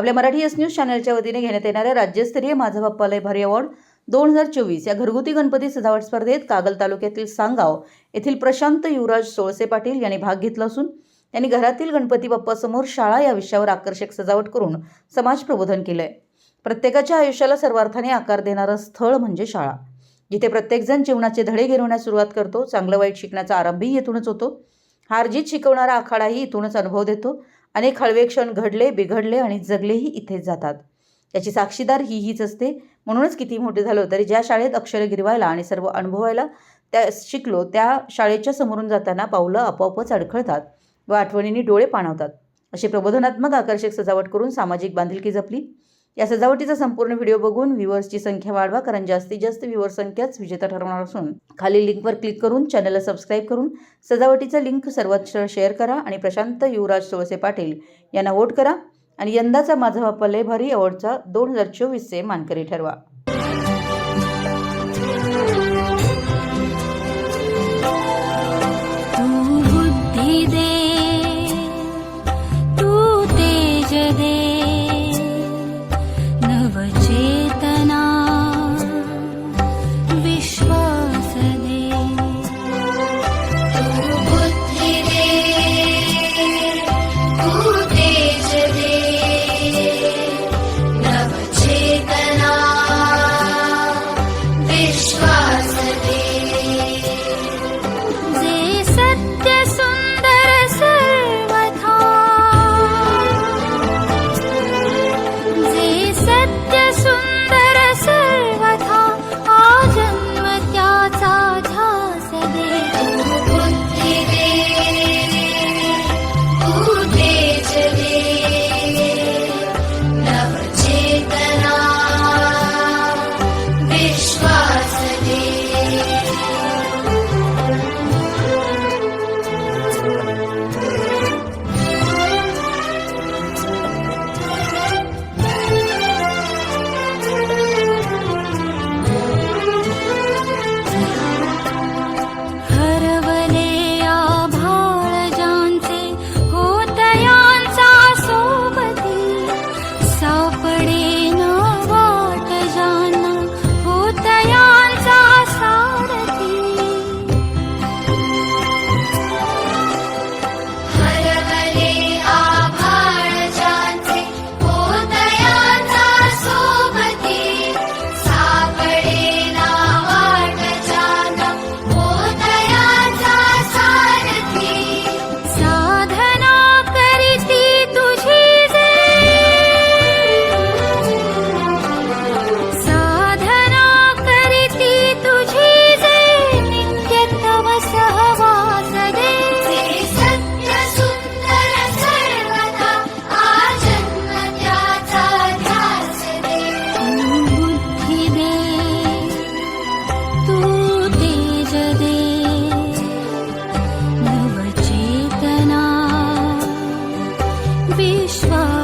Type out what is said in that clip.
आपल्या Marathi S news चॅनलच्या वतीने घेण्यात येणाऱ्या राज्यस्तरीय माझा बाप्पा लय भारी अवॉर्ड दोन हजार चोवीस या घरगुती गणपती सजावट स्पर्धेत कागल तालुक्यातील सांगाव येथील प्रशांत युवराज सोळसे पाटील यांनी भाग घेतला असून त्यांनी घरातील गणपती बाप्पासमोर शाळा या विषयावर आकर्षक सजावट करून समाज प्रबोधन केलंय. प्रत्येकाच्या आयुष्याला सर्वार्थाने आकार देणारं स्थळ म्हणजे शाळा. जिथे प्रत्येकजण जीवनाचे धडे गिरवण्यास सुरुवात करतो चांगलं वाईट शिकण्याचा आरंभही येथूनच होतो. हारजीत शिकवणारा आखाडाही इथूनच अनुभव देतो. अनेक हळवे क्षण घडले बिघडले आणि जगलेही इथेच जातात. याची साक्षीदार ही हीच असते. म्हणूनच किती मोठे झालो तरी ज्या शाळेत अक्षरे गिरवायला आणि सर्व अनुभवायला त्या शिकलो त्या शाळेच्या समोरून जाताना पावलं आपोआपच अडखळतात व आठवणींनी डोळे पाणवतात. अशी प्रबोधनात्मक आकर्षक सजावट करून सामाजिक बांधिलकी जपली. या सजावटीचा संपूर्ण व्हिडिओ बघून व्ह्युअर्सची संख्या वाढवा कारण जास्तीत जास्त व्ह्युअर संख्याच विजेता ठरवणार असून खाली लिंकवर क्लिक करून चॅनलला सबस्क्राईब करून सजावटीचा लिंक सर्वत्र शेअर करा आणि प्रशांत युवराज सोळसे पाटील यांना वोट करा. आणि यंदाचा माझा बाप्पा लय भारी अवॉर्डचा दोन हजार चोवीसचे मानकरी ठरवा. विश्वा